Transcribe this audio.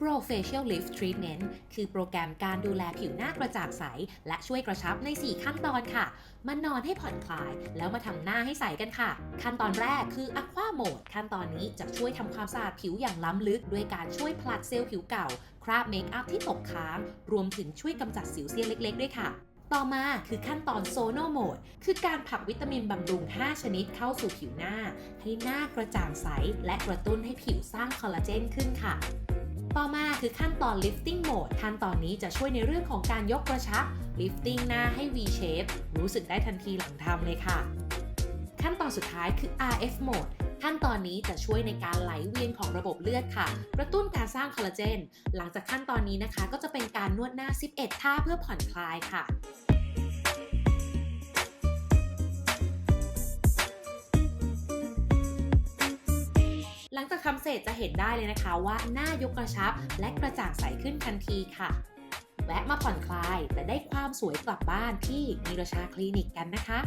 Pro Facial Lift Treatment คือโปรแกรมการดูแลผิวหน้ากระจ่างใส และช่วยกระชับใน 4 ขั้นตอนค่ะ มานอนให้ผ่อนคลาย แล้วมาทำหน้าให้ใสกันค่ะ ขั้นตอนแรกคือ Aqua Mode ขั้นตอนนี้จะช่วยทำความสะอาดผิวอย่างล้ำลึก ด้วยการช่วยผลัดเซลล์ผิวเก่า คราบเมคอัพที่ตกค้าง รวมถึงช่วยกำจัดสิวเซียนเล็ก ๆ ด้วยค่ะต่อมาคือขั้นตอนโซโนโหมด คือการผลักวิตามินบำรุง 5 ชนิดเข้าสู่ผิวหน้า ให้หน้ากระจ่างใส และกระตุ้นให้ผิวสร้างคอลลาเจนขึ้นค่ะ ต่อมาคือขั้นตอน lifting mode ขั้นตอนนี้จะช่วยในเรื่องของการยกกระชับ lifting หน้าให้ V shape รู้สึกได้ทันทีหลังทำเลยค่ะ ขั้นตอนสุดท้ายคือ RF mode ขั้นตอนนี้จะช่วยในการไหลเวียนของระบบเลือดค่ะ กระตุ้นการสร้างคอลลาเจน หลังจากขั้นตอนนี้นะคะ ก็จะเป็นการนวดหน้า 11 ท่าเพื่อผ่อนคลายค่ะ หลังจากทำเสร็จจะเห็นได้เลยนะคะว่าหน้ายกกระชับและกระจ่างใสขึ้นทันทีค่ะ แวะมาผ่อนคลายและได้ความสวยกลับบ้านที่มิรชาคลินิกกันนะคะ